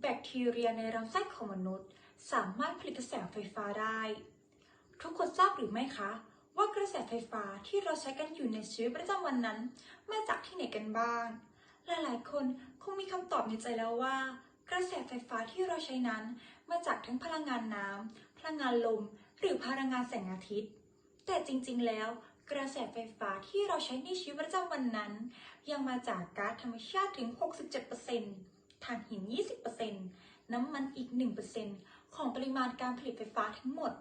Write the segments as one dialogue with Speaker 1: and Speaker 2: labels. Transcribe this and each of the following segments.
Speaker 1: แบคทีเรียในลำไส้ของมนุษย์ สามารถผลิตกระแสไฟฟ้าได้ ทุกคนทราบหรือไม่คะ ว่ากระแสไฟฟ้าที่เราใช้กันอยู่ในชีวิตประจำวันนั้น มาจากที่ไหนกันบ้าง หลายๆ คนคงมีคำตอบในใจแล้วว่า กระแสไฟฟ้าที่เราใช้นั้น มาจากทั้งพลังงานน้ำพลังงานลม หรือพลังงานแสงอาทิตย์ แต่จริงๆ แล้วกระแสไฟฟ้าที่เราใช้ในชีวิตประจำวันนั้น ยังมาจากก๊าซธรรมชาติถึง 67% ถ่านหิน 20%น้ำมันอีก 1%ของปริมาณการผลิตไฟฟ้าทั้งหมด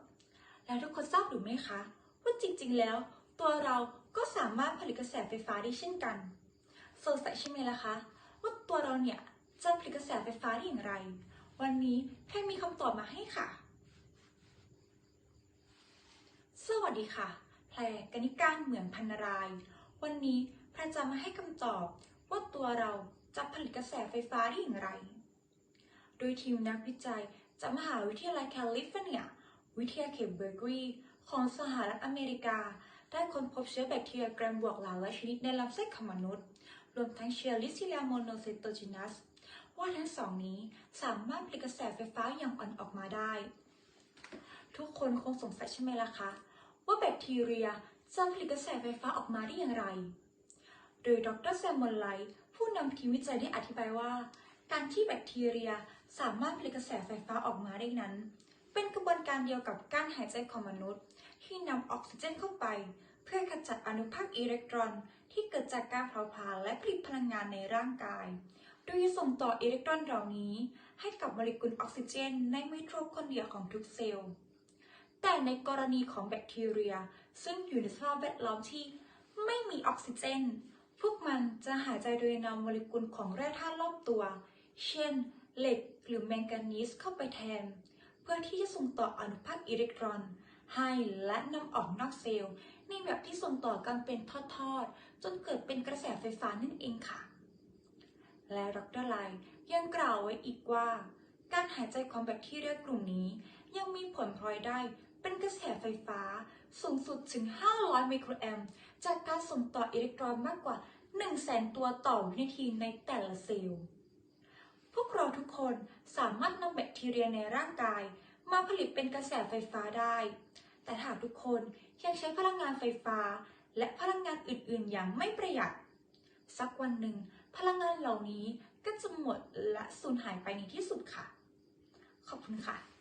Speaker 1: แล้วทุกคนทราบหรือไม่คะ ว่าจริงๆ แล้ว ตัวเราก็สามารถผลิตกระแสไฟฟ้าได้เช่นกันสงสัยใช่ไหมล่ะคะว่าตัวเราเนี่ยจะผลิตกระแสไฟฟ้าได้อย่างไร วันนี้แพรมีคำตอบมาให้ค่ะ สวัสดีค่ะ แพรกนิการเหมือนพันราย วันนี้แพรจะมาให้คำตอบว่าตัวเรา จะผลิตกระแสไฟฟ้าได้อย่างไร โดยทีมนักวิจัยจากมหาวิทยาลัยแคลิฟอร์เนีย วิทยาเขตเบอร์กลีของสหรัฐอเมริกา ได้ค้นพบเชื้อแบคทีเรียแกรมบวกหลายร้อยชนิดในลำไส้ของมนุษย์ รวมทั้งเชื้อลิซิเลียโมโนไซโตจินัส ว่าทั้งสองนี้สามารถผลิตกระแสไฟฟ้าอย่างอ่อนออกมาได้ ทุกคนคงสงสัยใช่ไหมล่ะคะ ว่าแบคทีเรียจะผลิตกระแสไฟฟ้าออกมาได้อย่างไร โดยดรแซมมอนไลท์ผู้นำทีมวิจัยได้อธิบายว่า การที่แบคทีเรียสามารถผลิตกระแสไฟฟ้าออกมาได้นั้น เป็นกระบวนการเดียวกับการหายใจของมนุษย์ ที่นำออกซิเจนเข้าไป เพื่อขจัดอนุภาคอิเล็กตรอน ที่เกิดจากการเผาผลาญและผลิตพลังงานในร่างกาย โดยส่งต่ออิเล็กตรอนเหล่านี้ ให้กับโมเลกุลออกซิเจน ในไมโทคอนเดรียของทุกเซลล์แต่ในกรณีของแบคทีเรีย ซึ่งอยู่ในสภาพแวดล้อมที่ไม่มีออกซิเจน วกมันจะหายใจโดยนำโมเลกุลของแร่ธาตุรอบตัว เช่น เหล็กหรือแมงกานีสเข้าไปแทน เพื่อที่จะส่งต่ออนุภาคอิเล็กตรอน ให้และนำออกนอกเซลล์ ในแบบที่ส่งต่อกันเป็นทอดๆ จนเกิดเป็นกระแสไฟฟ้านั่นเองค่ะ และดรไลยังกล่าวไว้อีกว่า การหายใจของแบคทีเรียกลุ่มนี้ยังมีผลพลอยได้ เป็นกระแสไฟฟ้าสูงสุดถึง 500 ไมโครแอมป์จากการส่งต่ออิเล็กตรอนมากกว่า 100,000 ตัวต่อวินาทีในแต่ละเซลล์ พวกเราทุกคนสามารถนำแบคทีเรียในร่างกาย มาผลิตเป็นกระแสไฟฟ้าได้ แต่ถ้าทุกคนยังใช้พลังงานไฟฟ้า และพลังงานอื่น ๆ อย่างไม่ประหยัด สักวันหนึ่ง พลังงานเหล่านี้ก็จะหมดและสูญหายไปในที่สุดค่ะ ขอบคุณค่ะ